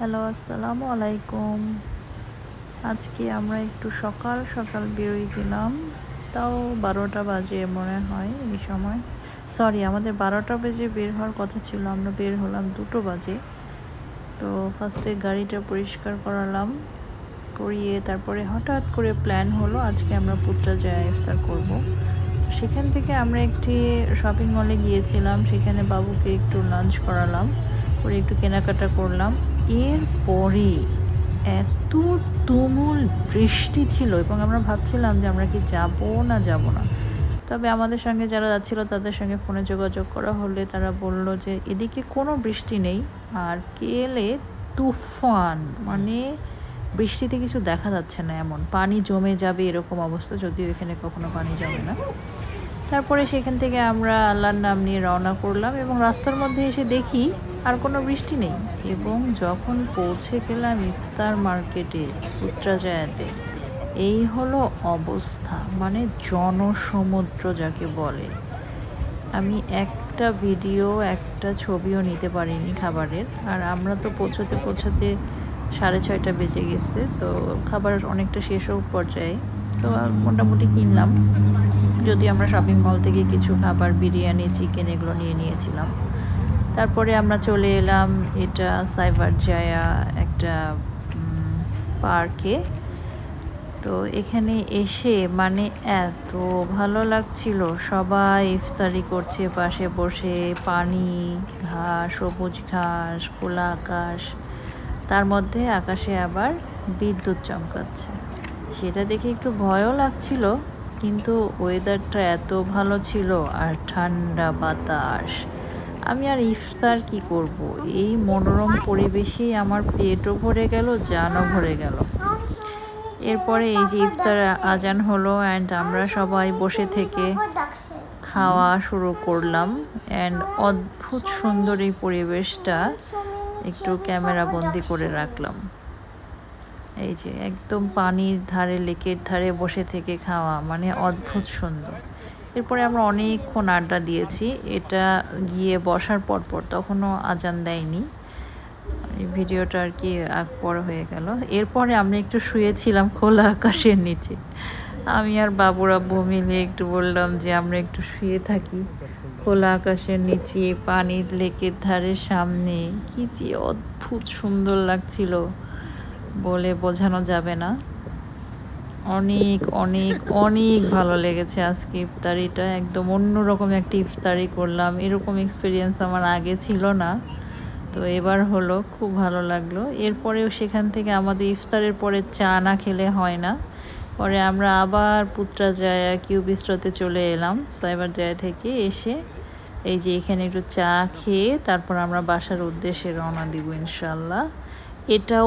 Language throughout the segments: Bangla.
হ্যালো, আসসালামু আলাইকুম। আজকে আমরা একটু সকাল সকাল বেরোই গেলাম। তাও বারোটা বাজে মনে হয় এই সময়। সরি আমাদের বারোটা বেজে বের হওয়ার কথা ছিল, আমরা বের হলাম দুটো বাজে। তো ফার্স্টে গাড়িটা পরিষ্কার করালাম, করিয়ে তারপরে হঠাৎ করে প্ল্যান হলো আজকে আমরা পুত্রা যায় ইফতার করব। সেখান থেকে আমরা একটি শপিং মলে গিয়েছিলাম, সেখানে বাবুকে একটু লাঞ্চ করালাম, করে একটু কেনাকাটা করলাম। এরপরে এত তুমুল বৃষ্টি ছিল এবং আমরা ভাবছিলাম যে আমরা কি যাব না যাব না। তবে আমাদের সঙ্গে যারা যাচ্ছিল তাদের সঙ্গে ফোনে যোগাযোগ করা হলে তারা বলল যে এদিকে কোনো বৃষ্টি নেই আর কেলে তুফান। মানে বৃষ্টিতে কিছু দেখা যাচ্ছে না এমন। পানি জমে যাবে এরকম অবস্থা, যদিও এখানে কখনো পানি জমে না। তারপরে সেখান থেকে আমরা আল্লাহর নাম নিয়ে রওনা করলাম এবং রাস্তার মধ্যে এসে দেখি আর কোনো বৃষ্টি নেই। এবং যখন পৌঁছে গেলাম ইফতার মার্কেটে, উত্তরাজায়াতে, এই হলো অবস্থা মানে জনসমুদ্র যাকে বলে। আমি একটা ভিডিও, একটা ছবিও নিতে পারিনি খাবারের, আর আমরা তো পৌঁছাতে পৌঁছাতে সাড়ে ছয়টা বেজে গেছে, তো খাবার অনেকটা শেষ হোক পর্যায়ে। তো মোটামুটি কিনলাম। যদি আমরা শপিং মল থেকে কিছু খাবার, বিরিয়ানি চিকেন এগুলো নিয়ে নিয়েছিলাম। তারপরে আমরা চলে এলাম এটা সাইবার জায়া একটা পার্কে তো এখানে এসে মানে এত ভালো লাগছিল। সবাই ইফতারি করছে, পাশে বসে পানি, ঘাস, সবুজ ঘাস, খোলা আকাশ। তার মধ্যে আকাশে আবার বিদ্যুৎ চমকাচ্ছে। সেটা দেখে একটু ভয়ও লাগছিল, কিন্তু ওয়েদারটা এত ভালো ছিল আর ঠান্ডা বাতাস। আমি আর ইফতার কি করব? এই মনোরম পরিবেশেই আমার পেটও ভরে গেল, জানও ভরে গেল। এরপরে এই যে ইফতার আজান হলো অ্যান্ড আমরা সবাই বসে থেকে খাওয়া শুরু করলাম অ্যান্ড অদ্ভুত সুন্দর এই পরিবেশটা একটু ক্যামেরা বন্দি করে রাখলাম। এই যে একদম পানির ধারে, লেকের ধারে বসে থেকে খাওয়া মানে অদ্ভুত সুন্দর। এরপরে আমরা অনেকক্ষণ আড্ডা দিয়েছি। এটা গিয়ে বসার পর পর তখনও আজান দেয়নি। ভিডিওটা আর কি পর হয়ে গেল। এরপরে আমরা একটু শুয়েছিলাম খোলা আকাশের নিচে। আমি আর বাবুর মিলে একটু বললাম যে, আমরা একটু শুয়ে থাকি। খোলা আকাশের নিচে, পানির লেকের ধারের সামনে। কি যে অদ্ভুত সুন্দর লাগছিল। বলে বোঝানো যাবে না। অনেক অনেক অনেক ভালো লেগেছে আজকে ইফতারিটা। একদম অন্যরকম একটা ইফতারি করলাম। এরকম এক্সপিরিয়েন্স আমার আগে ছিল না। তো এবার হলো, খুব ভালো লাগল। এরপরেও সেখান থেকে আমাদের ইফতারের পরে চা না খেলে হয় না। পরে আমরা আবার পুত্রা জায়া কিউবিস্ট্রতে চলে এলাম, সাইবার জায়া থেকে এসে। এই যে এখানে একটু চা খেয়ে তারপর আমরা বাসার উদ্দেশ্যে রওনা দিব ইনশাল্লাহ এটাও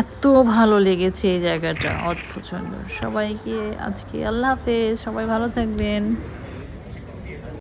এত ভালো লেগেছে এই জায়গাটা। অদ্ভুত সুন্দর। সবাইকে আজকে আল্লাহ হাফেজ। সবাই ভালো থাকবেন।